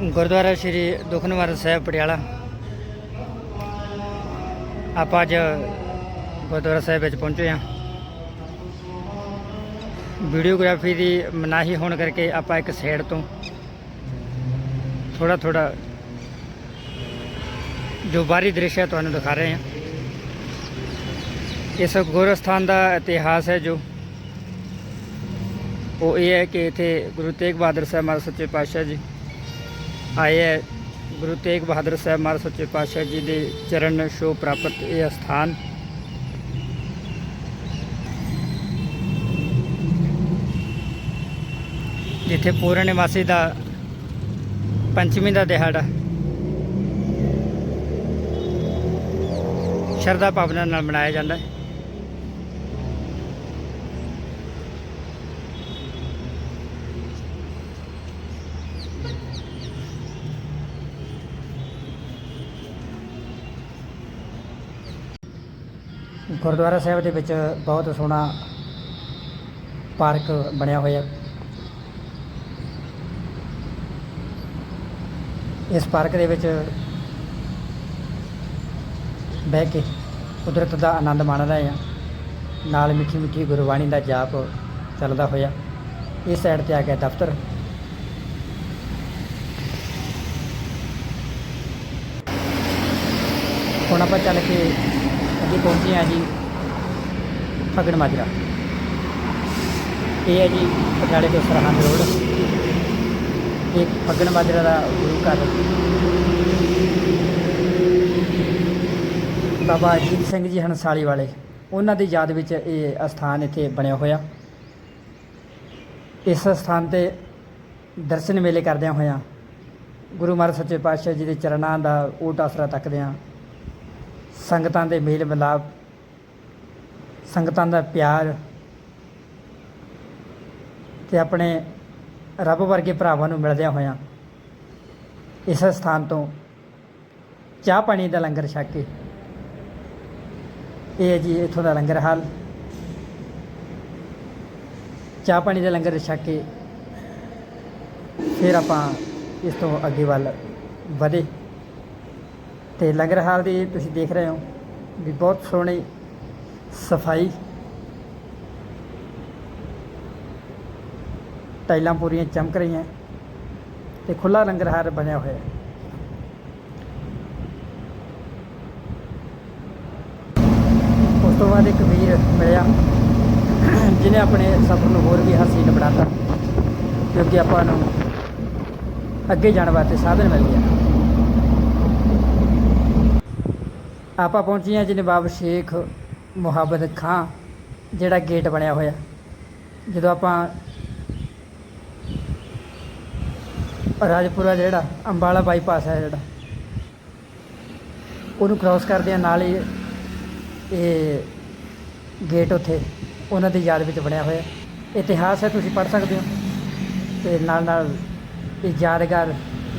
ਗੁਰਦੁਆਰਾ ਸ਼੍ਰੀ ਦੁਖਨਿਵਾਰਨ ਸਾਹਿਬ ਪਟਿਆਲਾ। ਆਪਾਂ ਅੱਜ ਗੁਰਦੁਆਰਾ ਸਾਹਿਬ ਵਿੱਚ ਪਹੁੰਚੇ ਹਾਂ। ਵੀਡੀਓਗ੍ਰਾਫੀ ਦੀ ਮਨਾਹੀ ਹੋਣ ਕਰਕੇ ਆਪਾਂ ਇੱਕ ਸਾਈਡ ਤੋਂ ਥੋੜਾ ਥੋੜਾ ਜੋ ਬਾਹਰੀ ਦ੍ਰਿਸ਼ ਹੈ ਤੁਹਾਨੂੰ ਦਿਖਾ ਰਹੇ ਹਾਂ। ਇਸ ਗੁਰਸਥਾਨ ਦਾ ਇਤਿਹਾਸ ਹੈ ਜੋ ਉਹ ਇਹ ਹੈ ਕਿ ਇੱਥੇ ਗੁਰੂ ਤੇਗ ਬਹਾਦਰ ਸਾਹਿਬ ਮਹਾਰਾਜ ਸੱਚੇ ਪਾਤਸ਼ਾਹ ਜੀ ਆਏ ਹੈ। ਗੁਰੂ ਤੇਗ ਬਹਾਦਰ ਸਾਹਿਬ ਮਹਾਰਾਜ ਸੱਚੇ ਪਾਤਸ਼ਾਹ ਜੀ ਦੇ ਚਰਨ ਸ਼ੋ ਪ੍ਰਾਪਤ ਇਹ ਸਥਾਨ ਜਿੱਥੇ ਪੂਰਨ ਨਿਵਾਸੀ ਦਾ ਪੰਚਮੀ ਦਾ ਦਿਹਾੜਾ। ਸ਼ਰਧਾ ਭਾਵਨਾ ਨਾਲ ਮਨਾਇਆ ਜਾਂਦਾ ਹੈ। ਗੁਰਦੁਆਰਾ ਸਾਹਿਬ ਦੇ ਵਿੱਚ ਬਹੁਤ ਸੋਹਣਾ ਪਾਰਕ ਬਣਿਆ ਹੋਇਆ। ਇਸ ਪਾਰਕ ਦੇ ਵਿੱਚ ਬਹਿ ਕੇ ਕੁਦਰਤ ਦਾ ਆਨੰਦ ਮਾਣ ਰਹੇ ਆ ਨਾਲ ਮਿੱਠੀ ਮਿੱਠੀ ਗੁਰਬਾਣੀ ਦਾ ਜਾਪ ਚੱਲਦਾ ਹੋਇਆ। ਇਸ ਸਾਈਡ ਤੇ ਆ ਗਿਆ ਦਫ਼ਤਰ। ਹੁਣ ਆਪਾਂ ਚੱਲ ਕੇ ਅੱਗੇ ਪਹੁੰਚੇ ਹਾਂ ਜੀ ਫਗੜ ਮਾਜਰਾ। ਇਹ ਹੈ ਜੀ ਪਟਿਆਲੇ ਤੋਂ ਸਰਹੰਦ ਰੋਡ। ਇਹ ਫਗੜ ਮਾਜਰਾ ਦਾ ਗੁਰੂ ਘਰ ਬਾਬਾ ਅਜੀਤ ਸਿੰਘ ਜੀ ਹੰਸਾਲੀ ਵਾਲੇ, ਉਹਨਾਂ ਦੀ ਯਾਦ ਵਿੱਚ ਇਹ ਅਸਥਾਨ ਇੱਥੇ ਬਣਿਆ ਹੋਇਆ। ਇਸ ਸਥਾਨ ਤੇ ਦਰਸ਼ਨ ਮੇਲੇ ਕਰਦਿਆਂ ਹੋਇਆਂ ਗੁਰੂ ਮਹਾਰਾਜ ਸੱਚੇ ਪਾਤਸ਼ਾਹ ਜੀ ਦੇ ਚਰਨਾਂ ਦਾ ਓਟ ਆਸਰਾ ਤੱਕਦਿਆਂ ਸੰਗਤਾਂ ਦੇ ਮੇਲ ਮਿਲਾਪ, ਸੰਗਤਾਂ ਦਾ ਪਿਆਰ ਤੇ ਆਪਣੇ ਰੱਬ ਵਰਗੇ ਭਰਾਵਾਂ ਨੂੰ ਮਿਲਦਿਆਂ ਹੋਇਆਂ ਇਸ ਸਥਾਨ ਤੋਂ ਚਾਹ ਪਾਣੀ ਦਾ ਲੰਗਰ ਛਕ ਕੇ, ਇਹ ਹੈ ਜੀ ਇੱਥੋਂ ਦਾ ਲੰਗਰ ਹਾਲ। ਚਾਹ ਪਾਣੀ ਦਾ ਲੰਗਰ ਛਕ ਕੇ ਫਿਰ ਆਪਾਂ ਇਸ ਤੋਂ ਅੱਗੇ ਵੱਲ ਵਧੇ। ਤੇ ਲੰਗਰ ਹਾਲ ਦੀ ਤੁਸੀਂ ਦੇਖ ਰਹੇ ਹੋ, ਵੀ ਬਹੁਤ ਸੋਹਣੀ ਸਫ਼ਾਈ। ਟਾਈਲਾਂ ਪੂਰੀਆਂ ਚਮਕ ਰਹੀਆਂ ਤੇ ਖੁੱਲਾ ਲੰਗਰ ਹਾਲ ਬਣਿਆ ਹੋਇਆ। ਹੈ ਉਸ ਤੋਂ ਬਾਅਦ ਇੱਕ ਵੀਰ ਮਿਲਿਆ, ਜਿਹਨੇ ਆਪਣੇ ਸਫ਼ਰ ਨੂੰ ਹੋਰ ਵੀ ਹਸੀਨ ਬਣਾਤਾ, ਕਿਉਂਕਿ ਆਪਾਂ ਨੂੰ ਅੱਗੇ ਜਾਣ ਵਾਸਤੇ ਸਾਧਨ ਮਿਲ ਗਿਆ। ਆਪਾਂ ਪਹੁੰਚੇ ਹਾਂ ਜੀ ਨਵਾਬ ਸ਼ੇਖ ਮੁਹੱਬਤ ਖਾਂ, ਜਿਹੜਾ ਗੇਟ ਬਣਿਆ ਹੋਇਆ। ਜਦੋਂ ਆਪਾਂ ਰਾਜਪੁਰਾ ਜਿਹੜਾ, ਅੰਬਾਲਾ ਬਾਈਪਾਸ ਹੈ ਜਿਹੜਾ, ਉਹਨੂੰ ਕ੍ਰਾਸ ਕਰਦੇ ਆ, ਨਾਲ ਹੀ ਇਹ ਗੇਟ ਉੱਥੇ, ਉਹਨਾਂ ਦੀ ਯਾਦ ਵਿੱਚ ਬਣਿਆ ਹੋਇਆ। ਇਤਿਹਾਸ ਹੈ, ਤੁਸੀਂ ਪੜ੍ਹ ਸਕਦੇ ਹੋ। ਤੇ ਨਾਲ ਨਾਲ ਇਹ ਯਾਦਗਾਰ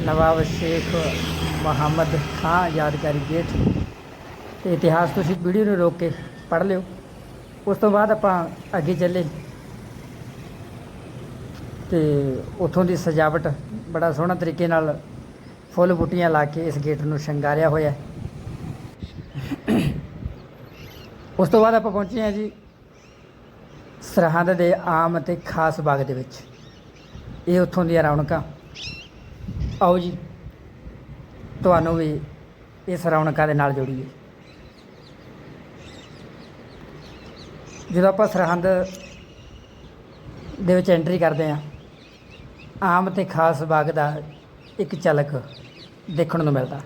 ਨਵਾਬ ਸ਼ੇਖ ਮੁਹੰਮਦ ਖਾਂ ਯਾਦਗਾਰੀ ਗੇਟ ਤੇ ਇਤਿਹਾਸ ਤੁਸੀਂ ਵੀਡੀਓ ਨੂੰ ਰੋਕ ਕੇ ਪੜ੍ਹ ਲਿਓ। ਉਸ ਤੋਂ ਬਾਅਦ ਆਪਾਂ ਅੱਗੇ ਚੱਲੇ। ਤੇ ਉਥੋਂ ਦੀ ਸਜਾਵਟ ਬੜਾ ਸੋਹਣਾ ਤਰੀਕੇ ਨਾਲ ਫੁੱਲ ਬੂਟੀਆਂ ਲਾ ਕੇ ਇਸ ਗੇਟ ਨੂੰ ਸ਼ਿੰਗਾਰਿਆ ਹੋਇਆ ਉਸ ਤੋਂ ਬਾਅਦ ਆਪਾਂ ਪਹੁੰਚੇ ਹਾਂ ਜੀ ਸਰਹੰਦ ਦੇ ਆਮ ਅਤੇ ਖਾਸ ਬਾਗ ਦੇ ਵਿੱਚ। ਇਹ ਉੱਥੋਂ ਦੀਆਂ ਰੌਣਕਾਂ। ਆਓ ਜੀ, ਤੁਹਾਨੂੰ ਵੀ ਇਸ ਰੌਣਕਾਂ ਦੇ ਨਾਲ ਜੋੜੀਏ। ਜਦੋਂ ਆਪਾਂ ਸਰਹੰਦ ਦੇ ਵਿੱਚ ਐਂਟਰੀ ਕਰਦੇ ਹਾਂ, ਆਮ ਤੇ ਖਾਸ ਬਾਗ ਦਾ ਇੱਕ ਝਲਕ ਦੇਖਣ ਨੂੰ ਮਿਲਦਾ।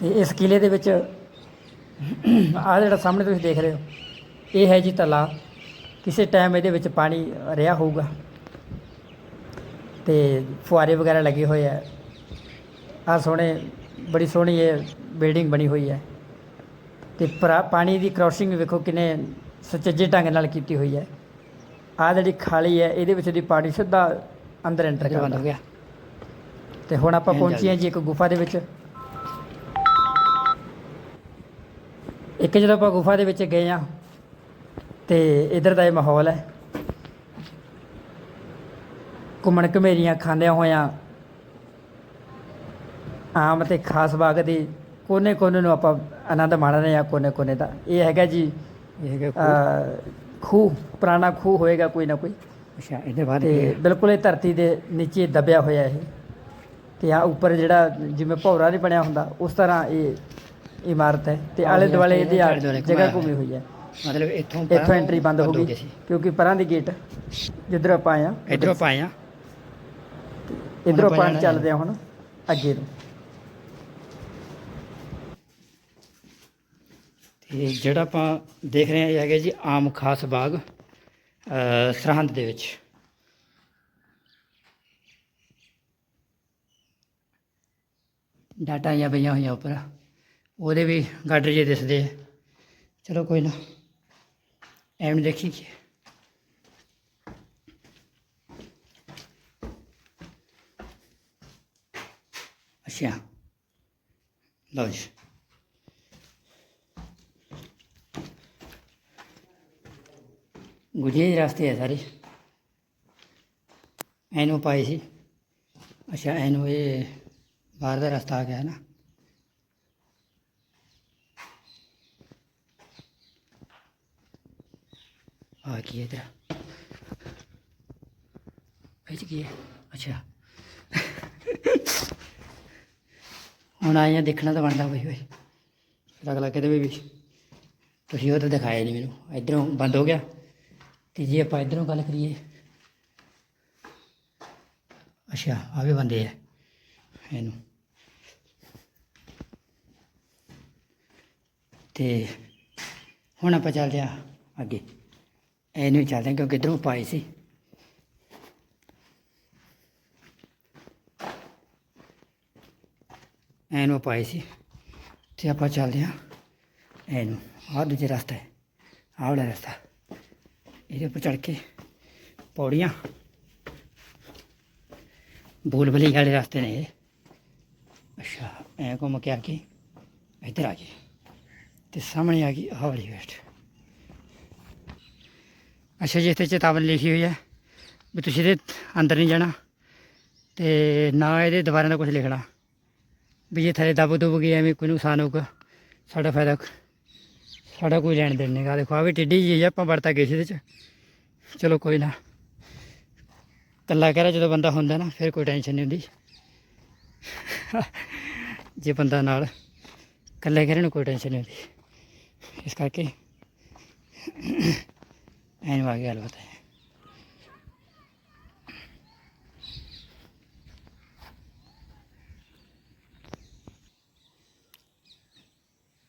ਤੇ ਇਸ ਕਿਲੇ ਦੇ ਵਿੱਚ ਆਹ ਜਿਹੜਾ ਸਾਹਮਣੇ ਤੁਸੀਂ ਦੇਖ ਰਹੇ ਹੋ, ਇਹ ਹੈ ਜੀ ਤਲਾ ਕਿਸੇ ਟਾਈਮ ਇਹਦੇ ਵਿੱਚ ਪਾਣੀ ਰਿਹਾ ਹੋਊਗਾ। ਤੇ ਫੁਆਰੇ ਵਗੈਰਾ ਲੱਗੇ ਹੋਏ ਆ। ਆਹ ਸੋਹਣੇ, ਬੜੀ ਸੋਹਣੀ ਇਹ ਬਿਲਡਿੰਗ ਬਣੀ ਹੋਈ ਹੈ। ਤੇ ਪਰਾ- ਪਾਣੀ ਦੀ ਕ੍ਰਾਸਿੰਗ ਵੇਖੋ ਕਿਨੇ ਸੁਚੱਜੇ ਢੰਗ ਨਾਲ ਕੀਤੀ ਹੋਈ ਹੈ। ਆਹ ਜਿਹੜੀ ਖਾਲੀ ਹੈ ਇਹਦੇ ਵਿੱਚ ਦੀ ਪਾਣੀ ਸਿੱਧਾ ਅੰਦਰ ਐਂਟਰ ਕਰਦਾ। ਗਿਆ। ਤੇ ਹੁਣ ਆਪਾਂ ਪਹੁੰਚੇ ਹਾਂ ਜੀ ਇੱਕ ਗੁਫਾ ਦੇ ਵਿੱਚ। ਇੱਕ ਜਦੋਂ ਆਪਾਂ ਗੁਫਾ ਦੇ ਵਿੱਚ ਗਏ ਆ ਤੇ ਇਧਰ ਦਾ ਇਹ ਮਾਹੌਲ ਹੈ। ਘੁੰਮਣ ਘਮੇਰੀਆਂ ਖਾਂਦਿਆਂ ਹੋਇਆਂ ਆਮ ਤੇ ਖਾਸ ਬਾਗ ਦੀ ਕੋਨੇ ਕੋਨੇ ਨੂੰ ਆਪਾਂ ਆਨੰਦ ਮਾਣ ਰਹੇ ਹਾਂ ਕੋਨੇ ਕੋਨੇ ਦਾ। ਇਹ ਹੈਗਾ ਜੀ ਇਹ ਹੈਗਾ ਖੂਹ। ਖੂਹ ਪੁਰਾਣਾ ਖੂਹ ਹੋਏਗਾ ਕੋਈ ਨਾ ਕੋਈ। ਅੱਛਾ ਇਹਦੇ ਬਾਅਦ ਤੇ? ਬਿਲਕੁਲ ਇਹ ਧਰਤੀ ਦੇ ਨੀਚੇ ਦਬਿਆ ਹੋਇਆ ਇਹ। ਤੇ ਆ ਉੱਪਰ ਜਿਹੜਾ ਜਿਵੇਂ ਭੌਰਾ ਨਹੀਂ ਬਣਿਆ ਹੁੰਦਾ ਉਸ ਤਰ੍ਹਾਂ ਇਹ ਇਮਾਰਤ ਹੈ। ਤੇ ਆਲੇ ਦੁਆਲੇ ਇਹਦੀ ਜਗ੍ਹਾ ਘੁੰਮੀ ਹੋਈ ਹੈ। ਮਤਲਬ ਇੱਥੋਂ ਇੱਥੋਂ ਐਂਟਰੀ ਬੰਦ ਹੋ ਗਈ ਕਿਉਂਕਿ ਪਰਾਂ ਦੀ ਗੇਟ ਜਿੱਧਰ ਆਪਾਂ ਆਏ ਆ ਇਧਰੋਂ ਪਾਇਆ ਇਧਰੋਂ ਜਾਣਾ ਚੱਲਦੇ ਆ ਹੁਣ ਅੱਗੇ ਨੂੰ। ਤੇ ਜਿਹੜਾ ਆਪਾਂ ਦੇਖ ਰਹੇ ਹਾਂ ਇਹ ਹੈਗਾ ਜੀ ਆਮ ਖਾਸ ਬਾਗ ਅ, ਸਰਹੰਦ ਦੇ ਵਿੱਚ। ਡਾਟਾ ਜਾਂ ਪਈਆਂ ਹੋਈਆਂ ਉੱਪਰ। ਉਹਦੇ ਵੀ ਗਾਡਰ ਜੇ ਦਿਸਦੇ ਆ। ਚਲੋ ਕੋਈ ਨਾ ਐਵੇਂ ਦੇਖੀ ਕੀ ਅੱਛਾ। ਲਓ ਜੀ। ਗੁਜੇ ਦੇ ਰਸਤੇ ਆ ਸਾਰੇ। ਐਨੂੰ ਪਾਈ ਸੀ। ਅੱਛਾ ਐਨੂੰ ਇਹ ਬਾਹਰ ਦਾ ਰਸਤਾ ਆ ਗਿਆ ਨਾ। ਆ ਕੀ ਹੈ ਇਧਰ? ਵਿੱਚ ਕੀ ਹੈ? ਅੱਛਾ। ਹੁਣ ਆਇਆ ਦੇਖਣਾ ਤਾਂ ਬਣਦਾ ਬਈ ਬਈ ਫਿਰ ਅਗਲਾ ਕਿਤੇ ਵੀ ਵੀ ਤੁਸੀਂ ਉਹ ਤਾਂ ਦਿਖਾਇਆ ਨਹੀਂ ਮੈਨੂੰ। ਇਧਰੋਂ ਬੰਦ ਹੋ ਗਿਆ। ਤੇ ਜੇ ਆਪਾਂ ਇਧਰੋਂ ਗੱਲ ਕਰੀਏ, ਅੱਛਾ ਆ ਵੀ ਬੰਦੇ ਆ, ਇਹਨੂੰ। ਤੇ ਹੁਣ ਆਪਾਂ ਚੱਲਦੇ ਆ ਅੱਗੇ। ਇਹਨੂੰ ਹੀ ਚੱਲਦੇ ਹਾਂ ਕਿਉਂਕਿ ਇਧਰੋਂ ਪਾਏ ਸੀ। ਇਹਨੂੰ ਪਾਏ ਸੀ। ਤੇ ਆਪਾਂ ਚੱਲਦੇ ਆ ਇਹਨੂੰ। ਆਹ ਦੂਜੇ ਰਸਤਾ ਹੈ ਆਹ ਵਾਲਾ ਰਸਤਾ। ਇਹਦੇ ਉੱਪਰ ਚੜ ਕੇ ਪੌੜੀਆਂ। ਬੁਲਬੁਲੀ ਵਾਲੇ ਰਸਤੇ ਨੇ ਅੱਛਾ, ਐ ਘੁੰਮ ਕੇ ਆ ਕੇ ਇੱਧਰ ਆ ਗਏ। ਤੇ ਸਾਹਮਣੇ ਆ ਗਈ ਆਹ ਵਾਲੀ ਗੇਟ ਅੱਛਾ ਜੀ, ਇੱਥੇ ਚੇਤਾਵਨੀ ਲਿਖੀ ਹੋਈ ਹੈ ਵੀ ਤੁਸੀਂ ਇਹਦੇ ਅੰਦਰ ਨਹੀਂ ਜਾਣਾ ਤੇ ਨਾ ਇਹਦੇ ਦੁਬਾਰਾ ਦਾ ਕੁਝ ਲਿਖਣਾ। ਵੀ ਜੇ ਥੱਲੇ ਦਬ ਦੁਬ ਗਿਆ ਐਵੇਂ ਕੋਈ ਨੁਕਸਾਨ ਹੋਊਗਾ, ਸਾਡਾ ਫਾਇਦਾ ਸਾਡਾ ਕੋਈ ਲੈਣ ਦੇਣ ਨਹੀਂਗਾ ਦੇਖੋ ਆ ਵੀ ਟਿੱਡੀ ਜੀ ਹੈ ਆਪਾਂ ਵਰਤਾ ਗਏ ਸੀ ਇਹਦੇ ਚ। ਚਲੋ, ਕੋਈ ਨਾ। ਕੱਲਾ ਕਹਿ ਰਿਹਾ ਜਦੋਂ ਬੰਦਾ ਹੁੰਦਾ ਨਾ, ਫਿਰ ਕੋਈ ਟੈਨਸ਼ਨ ਨਹੀਂ ਹੁੰਦੀ। ਜੇ ਬੰਦਾ ਨਾਲ ਕੱਲੇ ਕਹਿ ਨੂੰ, ਕੋਈ ਟੈਨਸ਼ਨ ਨਹੀਂ ਹੁੰਦੀ। ਇਸ ਕਰਕੇ ਐਨ ਆ ਗਿਆ ਗੱਲਬਾਤ ਹੈ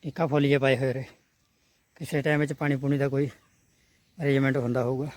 ਇੱਕਾ ਫੁੱਲ ਪਾਏ ਹੋਏ ਰੇ ਕਿਸੇ ਟਾਈਮ ਵਿੱਚ ਪਾਣੀ ਪੂਣੀ ਦਾ ਕੋਈ ਅਰੇਂਜਮੈਂਟ ਹੁੰਦਾ ਹੋਊਗਾ।